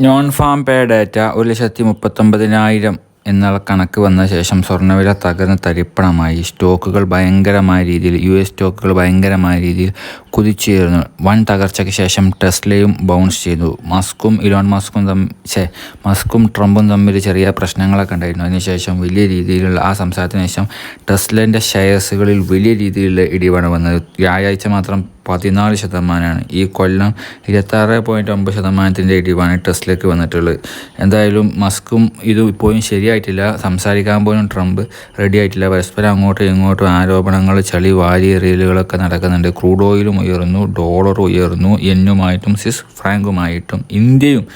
Non farm പേ data ഒരു ലക്ഷത്തി മുപ്പത്തൊമ്പതിനായിരം എന്നുള്ള കണക്ക് വന്ന ശേഷം സ്വർണവില തകർന്ന് തരിപ്പണമായി. സ്റ്റോക്കുകൾ ഭയങ്കരമായ രീതിയിൽ യു എസ് സ്റ്റോക്കുകൾ ഭയങ്കരമായ രീതിയിൽ കുതിച്ചുയർന്നു. വൻ തകർച്ചയ്ക്ക് ശേഷം ടെസ്ലയും ബൗൺസ് ചെയ്തു. മസ്കും ഇലോൺ മസ്കും തമ്മിൽ മസ്കും ട്രംപും തമ്മിൽ ചെറിയ പ്രശ്നങ്ങളൊക്കെ ഉണ്ടായിരുന്നു. അതിനുശേഷം വലിയ രീതിയിലുള്ള ആ സംസാരത്തിന് ശേഷം ടെസ്ലേന്റെ ഷെയർസുകളിൽ വലിയ രീതിയിലുള്ള ഇടിവാണ് വന്നത്. വ്യാഴാഴ്ച മാത്രം പതിനാല് ശതമാനമാണ് ഈ കൊല്ലം ഇരുപത്താറ് പോയിന്റ് ഒമ്പത് ശതമാനത്തിന്റെ ഇടിവാണ് ടെസ്റ്റിലേക്ക് വന്നിട്ടുള്ളത്. എന്തായാലും മസ്കും ഇത് ഇപ്പോഴും ശരിയായിട്ടില്ല. സംസാരിക്കാൻ പോലും ട്രംപ് റെഡി ആയിട്ടില്ല. പരസ്പരം അങ്ങോട്ടും ഇങ്ങോട്ടും ആരോപണങ്ങൾ ചളി വാരി എറിയലുകളൊക്കെ നടക്കുന്നുണ്ട്. ക്രൂഡ് ഓയിലും ഉയർന്നു ഡോളർ ഉയർന്നു. എന്നുമായിട്ടും സിസ് ഫ്രാങ്കുമായിട്ടും ഇന്ത്യയും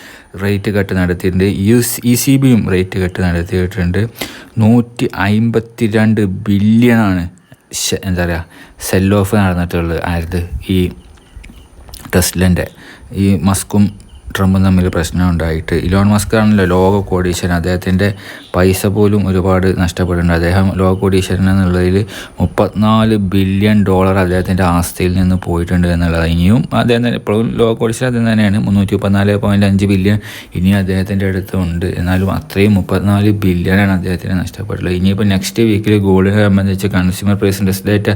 റേറ്റ് കട്ട് നടത്തിയിട്ടുണ്ട്. യു ഇ സി ബിയും റേറ്റ് കട്ട് നടത്തിയിട്ടുണ്ട്. നൂറ്റി അമ്പത്തി രണ്ട് ബില്യണാണ് എന്താ പറയുക സെൽ ഓഫ് നടന്നിട്ടുള്ളത് ആയിരുന്നു ഈ ടെസ്ലന്റെ. ഈ മസ്കും ട്രംപും തമ്മിൽ പ്രശ്നം ഉണ്ടായിട്ട് ഇലോൺ മസ്ക് ആണല്ലോ ലോക കോടീശ്വരൻ. അദ്ദേഹത്തിന്റെ പൈസ പോലും ഒരുപാട് നഷ്ടപ്പെടുന്നുണ്ട്. അദ്ദേഹം ലോക കോടീശ്വരൻ എന്നുള്ളതിൽ മുപ്പത്തിനാല് ബില്യൺ ഡോളർ അദ്ദേഹത്തിന്റെ ആസ്തിയിൽ നിന്ന് പോയിട്ടുണ്ട് എന്നുള്ളത്. ഇനിയും അദ്ദേഹം തന്നെ ഇപ്പോഴും ലോക കോടീശ്വരൻ അദ്ദേഹം തന്നെയാണ്. മുന്നൂറ്റി മുപ്പത്തിനാല് പോയിന്റ് അഞ്ച് ബില്യൺ ഇനിയും അദ്ദേഹത്തിന്റെ അടുത്ത് ഉണ്ട് എന്നാലും അത്രയും മുപ്പത്തിനാല് ബില്യണാണ് അദ്ദേഹത്തിന് നഷ്ടപ്പെട്ടുള്ളത്. ഇനിയിപ്പോൾ നെക്സ്റ്റ് വീക്കിൽ ഗോൾഡിനെ സംബന്ധിച്ച് കൺസ്യൂമർ പ്രൈസ് ഇൻഡെക്സ് ഡേറ്റ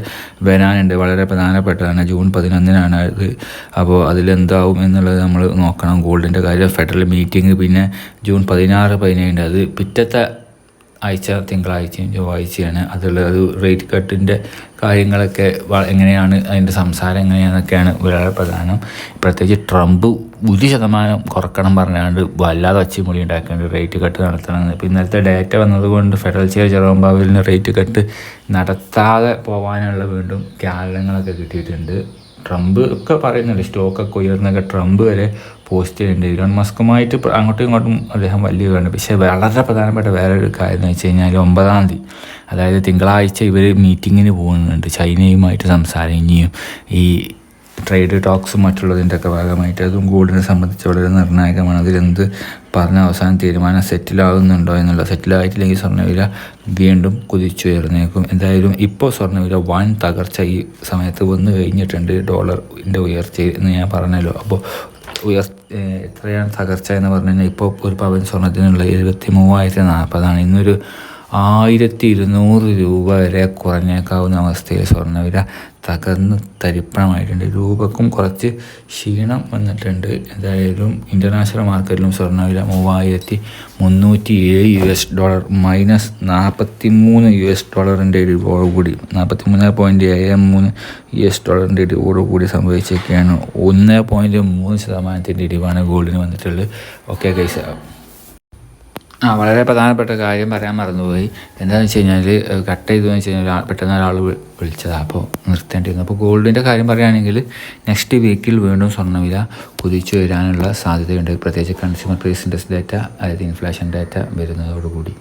വരാനുണ്ട്. വളരെ പ്രധാനപ്പെട്ടതാണ്. ജൂൺ പതിനൊന്നിനാണ് അത്. അപ്പോൾ അതിലെന്താവും എന്നുള്ളത് നമ്മൾ നോക്കണം. ഗോൾഡിന്റെ കാര്യം ഫെഡറൽ മീറ്റിംഗ് പിന്നെ ജൂൺ പതിനാറ് പതിനേഴ് അത് പിറ്റത്തെ ആഴ്ച തിങ്കളാഴ്ചയും ചൊവ്വാഴ്ചയാണ്. അതുള്ള അത് റേറ്റ് കട്ടിന്റെ കാര്യങ്ങളൊക്കെ എങ്ങനെയാണ് അതിന്റെ സംസാരം എങ്ങനെയാണെന്നൊക്കെയാണ് വളരെ പ്രധാനം. പ്രത്യേകിച്ച് ട്രംപ് ഒരു ശതമാനം കുറക്കണം പറഞ്ഞാണ്ട് വല്ലാതെ ഒച്ചമൊഴി ഉണ്ടാക്കേണ്ടത് റേറ്റ് കട്ട് നടത്തണമെന്ന് ഇപ്പം ഇന്നലത്തെ ഡേറ്റ വന്നതുകൊണ്ട് ഫെഡറൽ ചെയർ ജെറോം പാവലിന് റേറ്റ് കട്ട് നടത്താതെ പോകാനുള്ള വീണ്ടും കാരണങ്ങളൊക്കെ കിട്ടിയിട്ടുണ്ട്. ട്രംപ് ഒക്കെ പറയുന്നുണ്ട്. സ്റ്റോക്കൊക്കെ ഉയർന്നൊക്കെ ട്രംപ് വരെ പോസ്റ്റ് ചെയ്യുന്നുണ്ട് ഇലോൺ മസ്കുമായിട്ട് അങ്ങോട്ടും ഇങ്ങോട്ടും അദ്ദേഹം വലിയ വേണം പക്ഷേ വളരെ പ്രധാനപ്പെട്ട വേറെ ഒരു കാര്യം എന്ന് വെച്ച് കഴിഞ്ഞാൽ ഒമ്പതാം തീയതി അതായത് തിങ്കളാഴ്ച ഇവർ മീറ്റിങ്ങിന് പോകുന്നുണ്ട്. ചൈനയുമായിട്ട് സംസാരം ഇനിയും ഈ ട്രേഡ് ടോക്സും മറ്റുള്ളതിന്റെ ഒക്കെ ഭാഗമായിട്ട് അതും ഗോൾഡിനെ സംബന്ധിച്ച് വളരെ നിർണായകമാണ്. അതിലെന്ത് പറഞ്ഞ അവസാനം തീരുമാനം സെറ്റിലാകുന്നുണ്ടോ എന്നുള്ള സെറ്റിലായിട്ടില്ലെങ്കിൽ സ്വർണവില വീണ്ടും കുതിച്ചുയർന്നേക്കും എന്തായാലും ഇപ്പോൾ സ്വർണവില വൻ തകർച്ച ഈ സമയത്ത് വന്നു കഴിഞ്ഞിട്ടുണ്ട്. ഡോളറിന്റെ ഉയർച്ച എന്ന് ഞാൻ പറഞ്ഞല്ലോ. അപ്പോൾ ഉയർ എത്രയാണ് തകർച്ച എന്ന് പറഞ്ഞു കഴിഞ്ഞാൽ ഇപ്പോൾ ഒരു പവൻ സ്വർണത്തിനുള്ള എഴുപത്തി മൂവായിരത്തി നാൽപ്പതാണ്. ഇന്നൊരു ആയിരത്തി ഇരുന്നൂറ് രൂപ വരെ കുറഞ്ഞേക്കാവുന്ന അവസ്ഥയിൽ സ്വർണവില തകർന്ന് തരിപ്പണമായിട്ടുണ്ട്. രൂപക്കും കുറച്ച് ക്ഷീണം വന്നിട്ടുണ്ട്. എന്തായാലും ഇന്റർനാഷണൽ മാർക്കറ്റിലും സ്വർണവില മൂവായിരത്തി മുന്നൂറ്റി ഏഴ് യു എസ് ഡോളർ മൈനസ് നാൽപ്പത്തി മൂന്ന് യു എസ് ഡോളറിന്റെ ഇടിവോടുകൂടി നാൽപ്പത്തി മൂന്ന് പോയിന്റ് ഏഴ് മൂന്ന് യു എസ് ഡോളറിന്റെ ഇടിവോടുകൂടി സംഭവിച്ചൊക്കെയാണ് ഒന്ന് പോയിന്റ് മൂന്ന് ശതമാനത്തിന്റെ ഇടിവാണ് ഗോൾഡിന് വന്നിട്ടുള്ളത്. ഓക്കെ കൈസ ആ വളരെ പ്രധാനപ്പെട്ട കാര്യം പറയാൻ മറന്നുപോയി. എന്താണെന്ന് വെച്ച് കഴിഞ്ഞാൽ കട്ട് ചെയ്തതെന്ന് വെച്ച് കഴിഞ്ഞാൽ പെട്ടെന്ന് ഒരാൾ വിളിച്ചതാണ് അപ്പോൾ നിർത്തേണ്ടിയിരുന്നു അപ്പോൾ ഗോൾഡിന്റെ കാര്യം പറയുകയാണെങ്കിൽ നെക്സ്റ്റ് വീക്കിൽ വീണ്ടും സ്വർണവില കുതിച്ചു വരാനുള്ള സാധ്യതയുണ്ട്. പ്രത്യേകിച്ച് കൺസ്യൂമർ പ്രൈസ് ഇൻഡെക്സ് ഡാറ്റ അതായത് ഇൻഫ്ലേഷൻ ഡാറ്റ വരുന്നതോടുകൂടി.